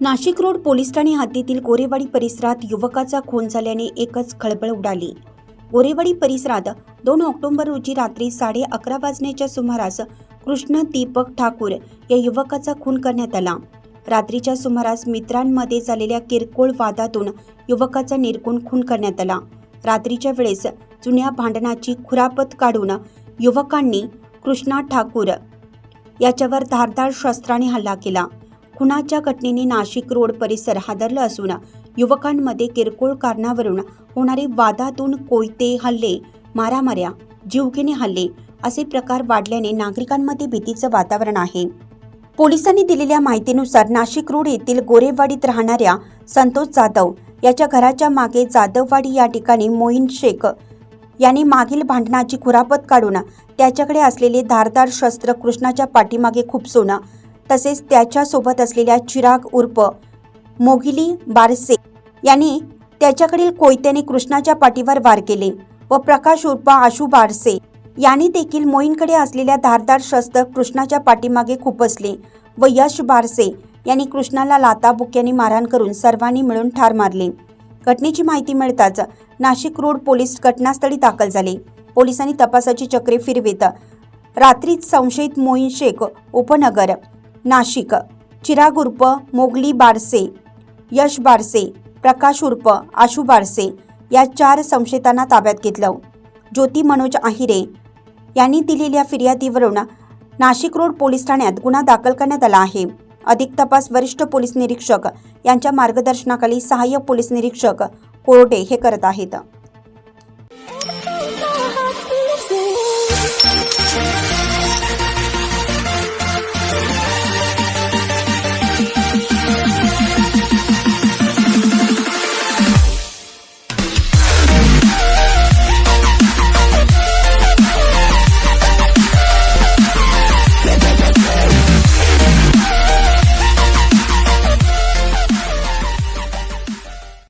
Nashik road police Thane हद्दीतील गोरेवाडी परिसरात युवकाचा खून झाल्याने एकच खळबळ उडाली. गोरेवाडी परिसरात दोन ऑक्टोबर रोजी रात्री साडे अकरा वाजण्याच्या सुमारास कृष्ण दीपक ठाकूर या युवकाचा खून करण्यात आला. रात्रीच्या सुमारास मित्रांमध्ये झालेल्या किरकोळ वादातून युवकाचा निर्गुण खून करण्यात आला. रात्रीच्या वेळेस जुन्या भांडणाची खुरापत काढून युवकांनी कृष्णा ठाकूर याच्यावर धारदार शस्त्राने हल्ला केला. खुनाच्या घटनेने नाशिक रोड परिसर हादरला असून युवकांमध्ये किरकोळ कारणावरून होणारे वादातून कोयते हल्ले मारामाऱ्या जीवघेणे हल्ले असे प्रकार वाढल्याने नागरिकांमध्ये भीतीचं वातावरण आहे. पोलिसांनी दिलेल्या माहितीनुसार नाशिक रोड येथील गोरेवाडीत राहणाऱ्या संतोष जाधव याच्या घराच्या मागे जाधववाडी या ठिकाणी मोईन शेख यांनी मागील भांडणाची खुरापत काढून त्याच्याकडे असलेले धारदार शस्त्र कृष्णाच्या पाठीमागे खुपसून तसेच त्याच्यासोबत असलेल्या चिराग उर्फ मोगिली बारसे यांनी त्याच्याकडील कोयत्याने कृष्णाच्या पाठीवर वार केले व प्रकाश उर्फ आशू बारसे यांनी देखील मोईनकडे असलेल्या धारदार शस्त्र कृष्णाच्या पाठीमागे खुपसले व यश बारसे यांनी कृष्णाला लाता बुक्याने मारहाण करून सर्वांनी मिळून ठार मारले. घटनेची माहिती मिळताच नाशिक रोड पोलीस घटनास्थळी दाखल झाले. पोलिसांनी तपासाची चक्रे फिरवेत. रात्रीच संशयित मोईन शेख उपनगर नाशिक. चिराग उर्फ मोगली बारसे यश बारसे प्रकाश उर्फ आशू बारसे या चार संशयितांना ताब्यात घेतलं. ज्योती मनोज आहिरे यांनी दिलेल्या फिर्यादीवरून नाशिक रोड पोलीस ठाण्यात गुन्हा दाखल करण्यात आला आहे. अधिक तपास वरिष्ठ पोलीस निरीक्षक यांच्या मार्गदर्शनाखाली सहाय्यक पोलीस निरीक्षक कोरडे हे करत आहेत.